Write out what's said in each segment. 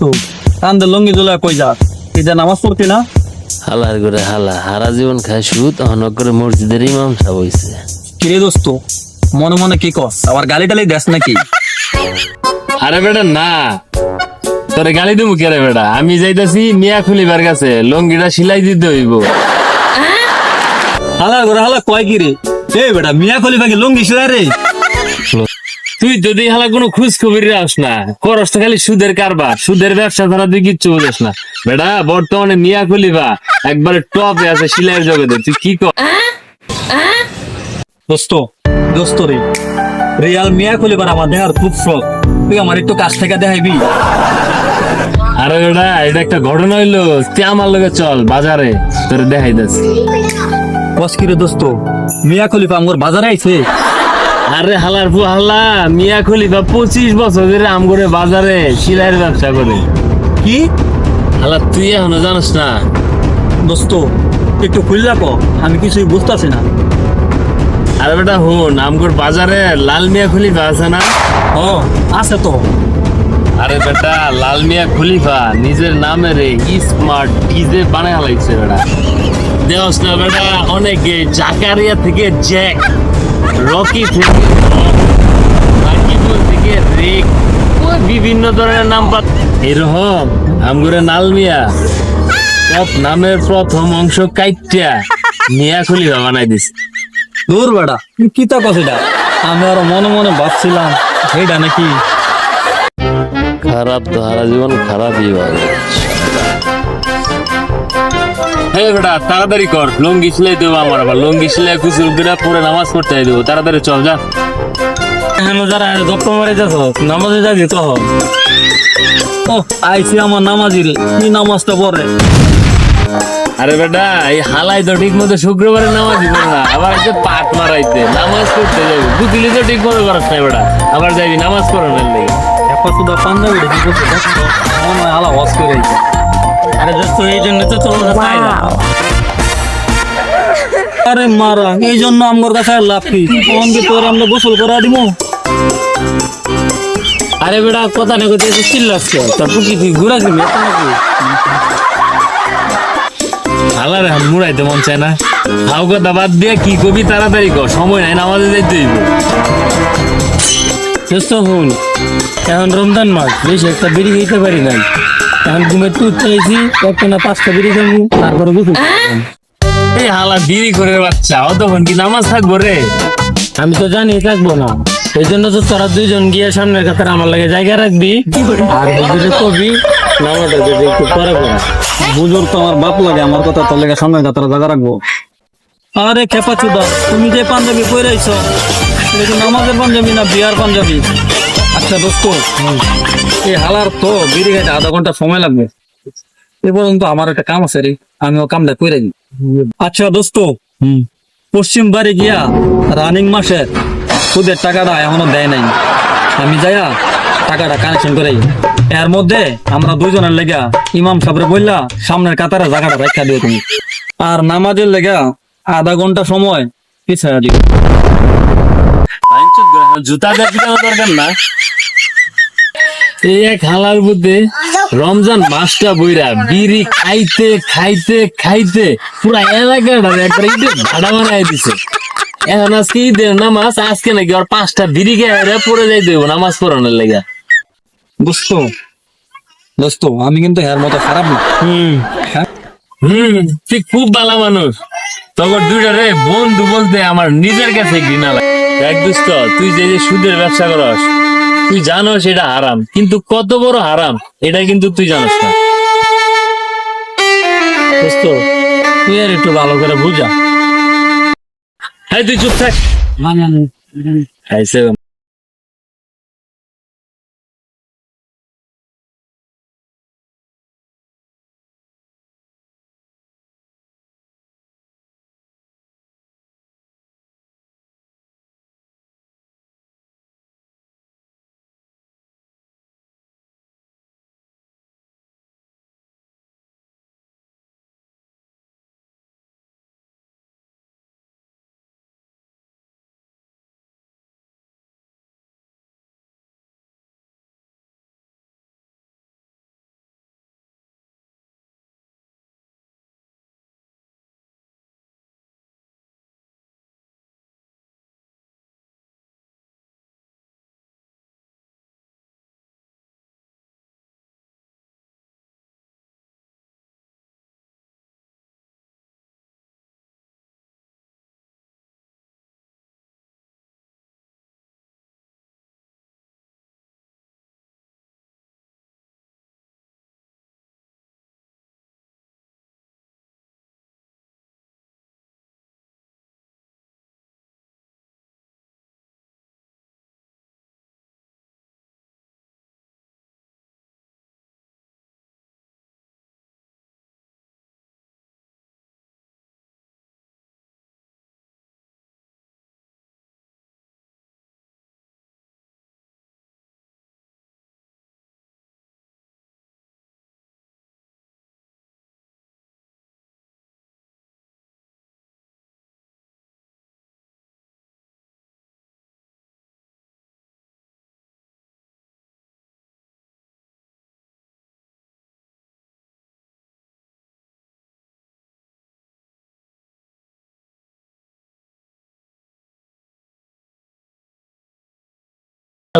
তো কান্দে লঙ্গি দোলা কই যা? এটা নামাজ পড়তি না? হালার করে হালা হারা জীবন খায় সুদ অনক করে মসজিদের ইমাম সাহেব হইছে। কিরে দোস্ত মনে মনে কি কস? আবার গালি টালি দেস নাকি? আরে বেটা না। তোরে গালি দেবো কে রে বেটা? আমি যাইতাছি মিয়া খুলিবার কাছে লঙ্গিটা সিলাই দিতে হইব। হালা করে হালা কয় কি রে বেটা মিয়া খলি বাকি লঙ্গি শিলা রে? তুই যদি হালা কোনো খোঁজ খবর রাস না করস তো খালি সুদের কারবার সুদের ব্যবসা ছাড়া তুই কিচ্ছু বুঝিস না। বেটা বর্তমানে মিয়া খুলিবা একবারে টপে আছে সিলাইয়ের জগতে তুই কি কর? দোস্ত দোস্ত রে রিয়াল মিয়া খলি বার আমার দেখার খুব শখ। তুই আমার একটু কাছ থেকে দেখাইবি? আরে বেটা এটা একটা ঘটনা হইল তুই আমার লগে চল বাজারে তোরে দেখাই দিস কস কি রে দোস্ত মিয়া খলিফা আমার বাজারে আইছে? আরে হালার পু হাল্লা মিয়া খলিফা পঁচিশ বছর ধরে আমগরে বাজারে সিলাইয়ের ব্যবসা করে। কি? হালা তুই এখনও জানিস না? দোস্ত একটু খুললা কো আমি কিছুই বুঝতেছি না। আরে বেটা হুন আমগর বাজারে লাল মিয়া খলিফা আছে না? ও আছে তো। আরে বেটা লাল মিয়া খলিফা নিজের নামে রে স্মার্ট ডিজে বানায় হালাইছে বেটা। দেওস না বেটা অনেকে জাকারিয়া থেকে জ্যাক রকি থেকে থেকে রেক বিভিন্ন ধরনের নাম পাত এরকম আমগুরে নাল মিয়া সব নামের প্রথম অংশ কাইটিয়া মিয়া খলিফা বানাই দিছে। দূর বেটা কি তা কস এটা? আমি আরও মনে মনে ভাবছিলাম এইটা নাকি? খারাপ তো হারা জীবন খারাপই ভালো হে বেটা তাড়াতাড়ি কর। লঙ্গি সিলাই দেবো আমার আবার। লঙ্গি সিলাই কুচুর করে পরে নামাজ পড়তে দেবো। তাড়াতাড়ি চল যা। এখন যারা দপ্তর মারে যাস নামাজে যাবি তো? ও আইসি আমার নামাজি রে কি নামাজটা পড়ে? আরে বেটা এই হালাই তো ঠিক মতো শুক্রবারে নামাজ দিব না। আবার একটা পাট মারাইতে নামাজ পড়তে যাবি। বুঝলি তো ঠিক মতো করাস না বেটা। আবার যাবি নামাজ পড়ানোর লেগে। এখন শুধু পাঞ্জাবি রে কি করছে দেখছ মনে আলা ওয়াজ করে আইছে। আরে দোস্ত এই জন্য তো তোর কাছে আরে মারা এই জন্য আমার কাছে লাভ কি? কোন কি তোর আমরা গোসল করা দিব আরে বেটা কথা না কথা চিল্লাচ্ছে। তারপর কি তুই ঘুরা দিবি এত নাকি? হালারে হাম মুড়াইতে মন চায় না। হাউ কথা বাদ দিয়ে কি কবি তাড়াতাড়ি কর সময় নাই নামাজে যাইতে হইব। দোস্ত হুন এখন রমজান মাস বেশি একটা বেরিয়ে খেতে পারি নাই। এখন ঘুমের টুট চাইছি একটা না পাঁচটা বিড়ি খাব তারপরে গোসল এই হালা বিড়ি করে বাচ্চা অতক্ষণ কি নামাজ থাকব রে? আমি তো জানি থাকব না। এই জন্য তো তোরা দুইজন গিয়ে সামনের কাতারে আমার লাগে জায়গা রাখবি। আর বুঝলে কবি নামাটা যদি একটু পরে পড়া। বুঝুর তো আমার বাপ লাগে আমার কথা তোর লেগে সামনের কাতারে জায়গা রাখব। আরে খেপা চুদা তুমি যে পাঞ্জাবি পরে আইছো নামাজের পাঞ্জাবি না বিয়ার পাঞ্জাবি? আচ্ছা দোস্ত এই হালার তো বিড়ি খাইতে আধা ঘণ্টা সময় লাগবে। এ পর্যন্ত আমার একটা কাম আছে রে আমি ও কামটা করে দিই। আচ্ছা দোস্ত পশ্চিম বাড়ি গিয়া রানিং মাসের সুদের টাকাটা এখনও দেয় নাই। আমি যাইয়া টাকাটা কানেকশন করে এর মধ্যে আমরা দুইজনের লেগা ইমাম সাহেবরে বললা সামনের কাতারে জায়গাটা রেখা দিও তুমি আর নামাজের লেগা আধা ঘণ্টা সময় পিছায়া দিও জুতা পিটানো দরকার না। এই এক হালার রমজান মাসটা বইরা বিড়ি খাইতে খাইতে খাইতে পুরা এলাকাটা একবার ঈদে ভাড়া বানাই দিছে। এখন আজকে ঈদের নামাজ আজকে নাকি আর পাঁচটা বিড়ি খেয়ে পরে যাই দেবো নামাজ পড়ানোর লেগা। দোস্ত দোস্ত আমি কিন্তু এর মতো খারাপ না। হম। হ্যাঁ? হম তুই খুব ভালো মানুষ। তখন দুইটা রে বন্ধু বলতে আমার নিজের কাছে ঘৃণা লাগে। এক দুষ্ট তুই যে যে সুদের ব্যবসা করস তুই জানো সেটা হারাম কিন্তু কত বড় হারাম এটা কিন্তু তুই জানোস না। দোস্ত তুই আর একটু ভালো করে বুঝা। হ্যাঁ তুই চুপ থাক। খাইছে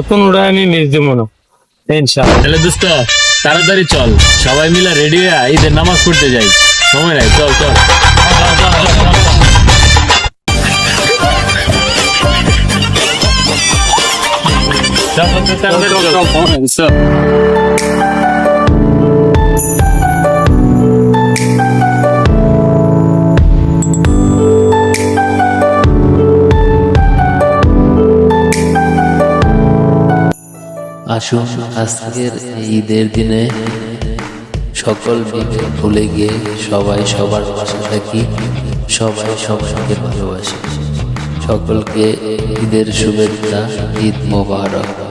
কোনোটা আমি মিস দেবো না ইনশাআল্লাহ। তাহলে দোস্ত তাড়াতাড়ি চল। সবাই মিলে রেডি হয়ে ঈদের নামাজ পড়তে যাই। সময় নাই চল চল। আসুন আজকের ঈদের দিনে সকল বিভেদ ভুলে গিয়ে সবাই সবার পাশে থাকি, সবাই সবাইকে ভালোবাসি। সকলকে ঈদের শুভেচ্ছা, ঈদ মোবারক।